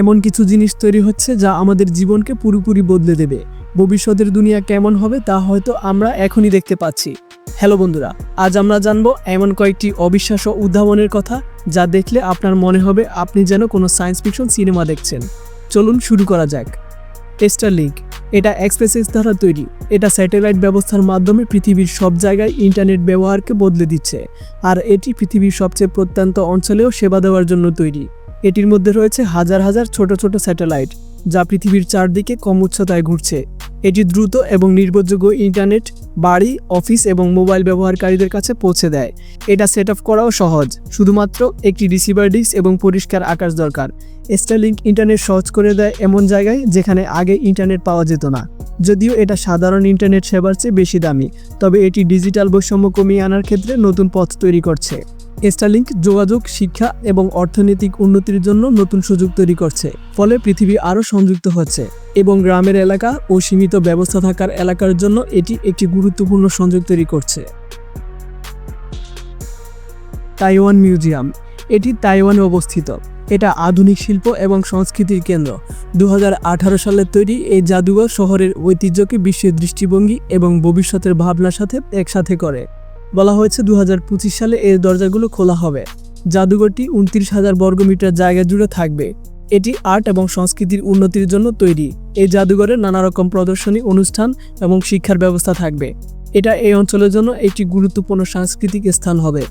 এমন কিছু জিনিস তৈরি হচ্ছে যা আমাদের জীবনকে পুরোপুরি বদলে দেবে। ভবিষ্যতের দুনিয়া কেমন হবে তা হয়তো আমরা এখনই দেখতে পাচ্ছি। হ্যালো বন্ধুরা, আজ আমরা জানব এমন কয়েকটি অবিশ্বাস্য উদ্ভাবনের কথা যা দেখলে আপনার মনে হবে আপনি যেন কোনো সায়েন্স ফিকশন সিনেমা দেখছেন। চলুন শুরু করা যাক। টেস্টার লিঙ্ক, এটা এক্সপ্রেসেস দ্বারা তৈরি। এটা স্যাটেলাইট ব্যবস্থার মাধ্যমে পৃথিবীর সব জায়গায় ইন্টারনেট ব্যবহারকে বদলে দিচ্ছে। আর এটি পৃথিবীর সবচেয়ে প্রত্যন্ত অঞ্চলেও সেবা দেওয়ার জন্য তৈরি। এটির মধ্যে রয়েছে হাজার হাজার ছোট ছোট স্যাটেলাইট, যা পৃথিবীর চারদিকে কম উচ্চতায় ঘুরছে। এটি দ্রুত এবং নির্ভরযোগ্য ইন্টারনেট, বাড়ি, অফিস এবং মোবাইল ব্যবহারকারীদের কাছে পৌঁছে দেয়। এটা সেট আপ করাও সহজ। শুধুমাত্র একটি রিসিভার ডিস্ক এবং পরিষ্কার আকাশ দরকার। স্টারলিংক ইন্টারনেট সহজ করে দেয় এমন জায়গায় যেখানে আগে ইন্টারনেট পাওয়া যেত না। যদিও এটা সাধারণ ইন্টারনেট সেবার চেয়ে বেশি দামি, তবে এটি ডিজিটাল বৈষম্য কমিয়ে আনার ক্ষেত্রে নতুন পথ তৈরি করছে। স্টারলিংক যোগাযোগ, শিক্ষা এবং অর্থনৈতিক উন্নতির জন্য নতুন সুযোগ তৈরি করছে। ফলে পৃথিবী আরও সংযুক্ত হচ্ছে এবং গ্রামের এলাকা ও সীমিত ব্যবস্থা থাকার এলাকার জন্য এটি একটি গুরুত্বপূর্ণ সংযোগ তৈরি করছে। Taiwan Museum. এটি তাইওয়ানে অবস্থিত। এটা আধুনিক শিল্প এবং সংস্কৃতির কেন্দ্র। দু সালের তৈরি এই জাদুঘর শহরের ঐতিহ্যকে বিশ্বের দৃষ্টিভঙ্গি এবং ভবিষ্যতের ভাবনার সাথে একসাথে করে। বলা হয়েছে দু হাজার পঁচিশ সালে এর দরজাগুলো খোলা হবে। জাদুঘরটি উনত্রিশ হাজার বর্গমিটার জায়গা জুড়ে থাকবে। এটি আর্ট এবং সংস্কৃতির উন্নতির জন্য তৈরি। এই জাদুঘরে নানা রকম প্রদর্শনী, অনুষ্ঠান এবং শিক্ষার ব্যবস্থা থাকবে। এটা এই অঞ্চলের জন্য একটি গুরুত্বপূর্ণ সাংস্কৃতিক স্থান হবে।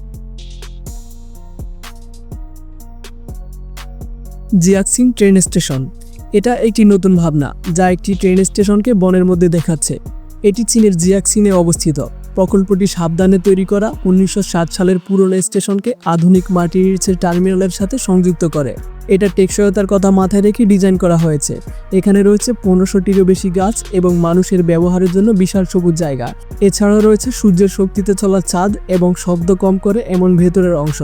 Jiaxing Train Station. এটা একটি নতুন ভাবনা, যা একটি ট্রেন স্টেশনকে বনের মধ্যে দেখাচ্ছে। এটি চীনের জিয়াক্সিনে অবস্থিত। প্রকল্পটি সাবধানে তৈরি করা উনিশশো সাত সালের পুরনো স্টেশনকে আধুনিক মাটির টার্মিনালের সাথে সংযুক্ত করে। এটা টেকসইতার কথা মাথায় রেখে ডিজাইন করা হয়েছে। এখানে রয়েছে পনেরোশোটিরও বেশি গাছ এবং মানুষের ব্যবহারের জন্য বিশাল সবুজ জায়গা। এছাড়াও রয়েছে সূর্যের শক্তিতে চলা চাঁদ এবং শব্দ কম করে এমন ভেতরের অংশ।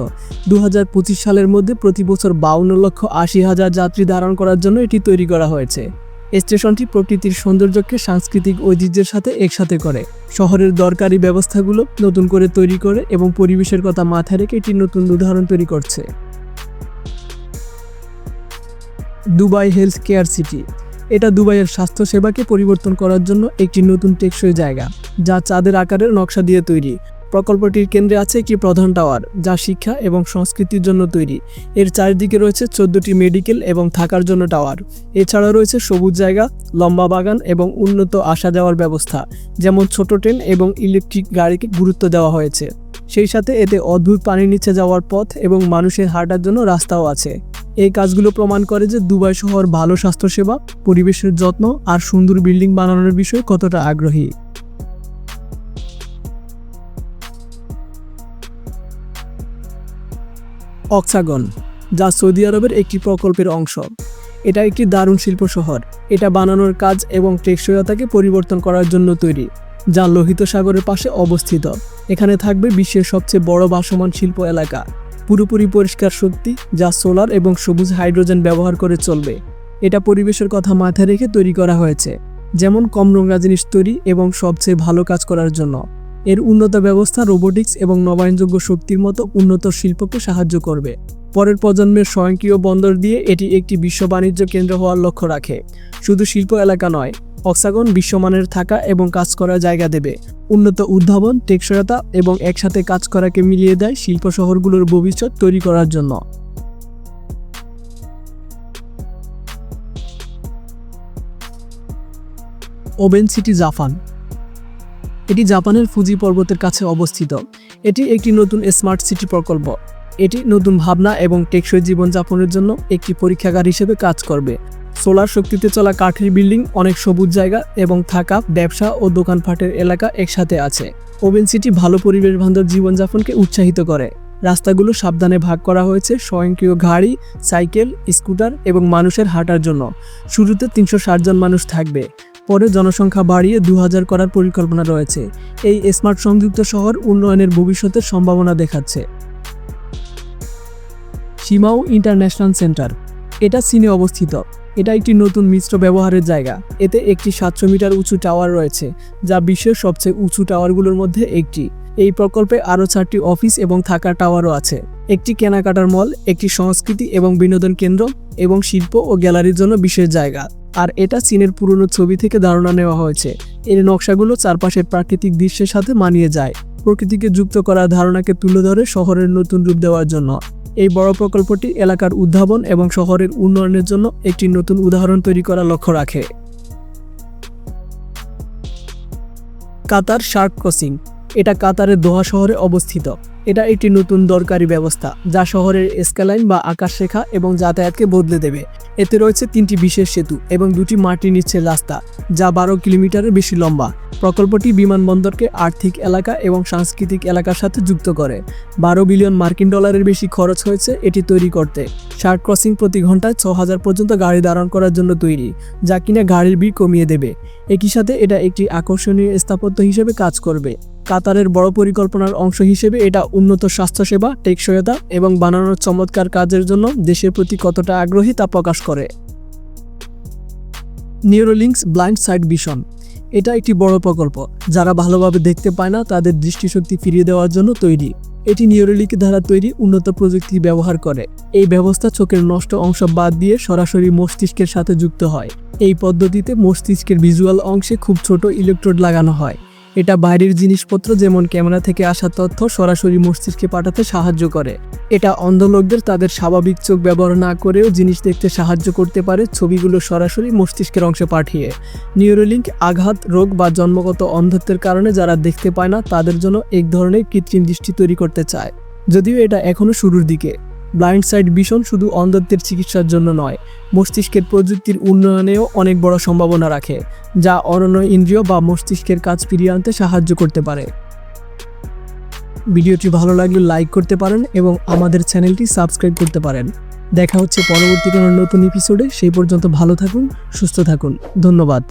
দু হাজার পঁচিশ সালের মধ্যে প্রতি বছর বাউন্ন লক্ষ আশি হাজার যাত্রী ধারণ করার জন্য এটি তৈরি করা হয়েছে। স্টেশনটি প্রকৃতির সৌন্দর্যকে সাংস্কৃতিক ঐতিহ্যের সাথে একসাথে করে। শহরের দরকারি ব্যবস্থাগুলো নতুন করে তৈরি করে এবং পরিবেশের কথা মাথায় রেখে একটি নতুন উদাহরণ তৈরি করছে। Dubai Health Care City. এটা দুবাইয়ের স্বাস্থ্যসেবাকে পরিবর্তন করার জন্য একটি নতুন টেকসই জায়গা, যা চাঁদের আকারের নকশা দিয়ে তৈরি। প্রকল্পটির কেন্দ্রে আছে একটি প্রধান টাওয়ার, যা শিক্ষা এবং সংস্কৃতির জন্য তৈরি। এর চারিদিকে রয়েছে চোদ্দটি মেডিকেল এবং থাকার জন্য টাওয়ার। এছাড়া রয়েছে সবুজ জায়গা, লম্বা বাগান এবং উন্নত আসা যাওয়ার ব্যবস্থা, যেমন ছোট ট্রেন এবং ইলেকট্রিক গাড়িকে গুরুত্ব দেওয়া হয়েছে। সেই সাথে এতে অদ্ভুত পানির নিচে যাওয়ার পথ এবং মানুষের হাঁটার জন্য রাস্তাও আছে। এই কাজগুলো প্রমাণ করে যে দুবাই শহর ভালো স্বাস্থ্যসেবা, পরিবেশের যত্ন আর সুন্দর বিল্ডিং বানানোর বিষয়ে কতটা আগ্রহী। অক্সাগন, যা সৌদি আরবের একটি প্রকল্পের অংশ। এটা একটি দারুণ শিল্প শহর। এটা বানানোর কাজ এবং টেকসইতাকে পরিবর্তন করার জন্য তৈরি, যা লোহিত সাগরের পাশে অবস্থিত। এখানে থাকবে বিশ্বের সবচেয়ে বড় ভাসমান শিল্প এলাকা। পুরোপুরি পরিষ্কার শক্তি, যা সোলার এবং সবুজ হাইড্রোজেন ব্যবহার করে চলবে। এটা পরিবেশের কথা মাথায় রেখে তৈরি করা হয়েছে, যেমন কম নোংরা জিনিস তৈরি এবং সবচেয়ে ভালো কাজ করার জন্য। এর উন্নত ব্যবস্থা রোবোটিক্স এবং নবায়নযোগ্য শক্তির মতো উন্নত শিল্পকে সাহায্য করবে। পরের প্রজন্মের স্বয়ংক্রিয় বন্দর দিয়ে এটি একটি বিশ্ব বাণিজ্য কেন্দ্র হওয়ার লক্ষ্য রাখে। শুধু শিল্প এলাকা নয়, অক্সাগন বিশ্বমানের থাকা এবং কাজ করার জায়গা দেবে। উন্নত উদ্ভাবন, টেকসইতা এবং একসাথে কাজ করাকে মিলিয়ে দেয় শিল্প শহরগুলোর ভবিষ্যৎ তৈরি করার জন্য। ওবেন সিটি জাপান এটি জাপানের ফুজি পর্বতের কাছে অবস্থিত। এটি একটি নতুন স্মার্ট সিটি প্রকল্প। এটি নতুন ভাবনা এবং টেকসই জীবনযাপনের জন্য একটি পরীক্ষাগার হিসেবে কাজ করবে। সোলার শক্তিতে চলা কাঠের বিল্ডিং, অনেক সবুজ জায়গা এবং থাকা, ব্যবসা ও দোকানপাটের এলাকা একসাথে আছে। ওভেন সিটি ভালো পরিবেশ বান্ধব জীবনযাপনকে উৎসাহিত করে। রাস্তাগুলো সাবধানে ভাগ করা হয়েছে স্বয়ংক্রিয় গাড়ি, সাইকেল, স্কুটার এবং মানুষের হাঁটার জন্য। শুরুতে তিনশো ষাট জন মানুষ থাকবে। পরে জনসংখ্যা বাড়িয়ে দু হাজার করার পরিকল্পনা রয়েছে। এই স্মার্ট সংযুক্ত শহর উন্নয়নের ভবিষ্যতের সম্ভাবনা দেখাচ্ছে। Shimao International Centre. এটা চীনে অবস্থিত। এটা একটি নতুন মিশ্র ব্যবহারের জায়গা। এতে একটি সাতশো মিটার উঁচু টাওয়ার রয়েছে, যা বিশ্বের সবচেয়ে উঁচু টাওয়ারগুলোর মধ্যে একটি। এই প্রকল্পে আরও চারটি অফিস এবং থাকার টাওয়ারও আছে। একটি কেনাকাটার মল, একটি সংস্কৃতি এবং বিনোদন কেন্দ্র এবং শিল্প ও গ্যালারির জন্য বিশেষ জায়গা। আর এটা চীনের পুরনো ছবি থেকে ধারণা নেওয়া হয়েছে। এর নকশাগুলো চারপাশের প্রাকৃতিক দৃশ্যের সাথে মানিয়ে যায়। প্রকৃতিকে যুক্ত করা ধারণাকে তুলে ধরে শহরের নতুন রূপ দেওয়ার জন্য। এই বড় প্রকল্পটি এলাকার উদ্ভাবন এবং শহরের উন্নয়নের জন্য একটি নতুন উদাহরণ তৈরি করার লক্ষ্য রাখে। Qatar Sharq Crossing. এটা কাতারের দোহা শহরে অবস্থিত। এটা একটি নতুন দরকারি ব্যবস্থা যা শহরের স্কালাইন বা আকাশরেখা এবং যাতায়াতকে বদলে দেবে। এতে রয়েছে তিনটি বিশেষ সেতু এবং দুটি মাটির নিচের রাস্তা, যা বারো কিলোমিটারের বেশি লম্বা। প্রকল্পটি বিমানবন্দরকে আর্থিক এলাকা এবং সাংস্কৃতিক এলাকার সাথে যুক্ত করে। বারো বিলিয়ন মার্কিন ডলারের বেশি খরচ হয়েছে এটি তৈরি করতে। শার্ক ক্রসিং প্রতি ঘন্টায় ছ হাজার পর্যন্ত গাড়ি দাঁড়ান করার জন্য তৈরি, যা কিনা গাড়ির ভিড় কমিয়ে দেবে। একই সাথে এটা একটি আকর্ষণীয় স্থাপত্য হিসেবে কাজ করবে। কাতারের বড় পরিকল্পনার অংশ হিসেবে এটা উন্নত স্বাস্থ্যসেবা টেকসইতা এবং বানানোর চমৎকার কাজের জন্য দেশের প্রতি কতটা আগ্রহী তা প্রকাশ করে। নিউরোলিংস ব্লাইন্ড সাইড ভিশন এটা একটি বড় প্রকল্প। যারা ভালোভাবে দেখতে পায় না, তাদের দৃষ্টিশক্তি ফিরিয়ে দেওয়ার জন্য তৈরি। এটি নিউরোলিক দ্বারা তৈরি উন্নত প্রযুক্তি ব্যবহার করে। এই ব্যবস্থা চোখের নষ্ট অংশ বাদ দিয়ে সরাসরি মস্তিষ্কের সাথে যুক্ত হয়। এই পদ্ধতিতে মস্তিষ্কের ভিজুয়াল অংশে খুব ছোট ইলেকট্রোড লাগানো হয়। এটা বাইরের জিনিসপত্র যেমন ক্যামেরা থেকে আসা তথ্য সরাসরি মস্তিষ্কে পাঠাতে সাহায্য করে। এটা অন্ধ লোকদের তাদের স্বাভাবিক চোখ ব্যবহার না করেও জিনিস দেখতে সাহায্য করতে পারে ছবিগুলো সরাসরি মস্তিষ্কের অংশে পাঠিয়ে। নিউরোলিঙ্ক আঘাত, রোগ বা জন্মগত অন্ধত্বের কারণে যারা দেখতে পায় না তাদের জন্য এক ধরনের কৃত্রিম দৃষ্টি তৈরি করতে চায়। যদিও এটা এখনও শুরুর দিকে। ব্লাইন্ড সাইড ভিশন শুধু অন্ধত্বের চিকিৎসার জন্য নয়, মস্তিষ্কের প্রযুক্তির উন্নয়নেও অনেক বড় সম্ভাবনা রাখে, যা অরণ্য ইন্দ্রিয় বা মস্তিষ্কের কাজ ফিরিয়ে আনতে সাহায্য করতে পারে। ভিডিওটি ভালো লাগলে লাইক করতে পারেন এবং আমাদের চ্যানেলটি সাবস্ক্রাইব করতে পারেন। দেখা হচ্ছে পরবর্তী কোনো নতুন এপিসোডে সেই পর্যন্ত ভালো থাকুন, সুস্থ থাকুন। ধন্যবাদ।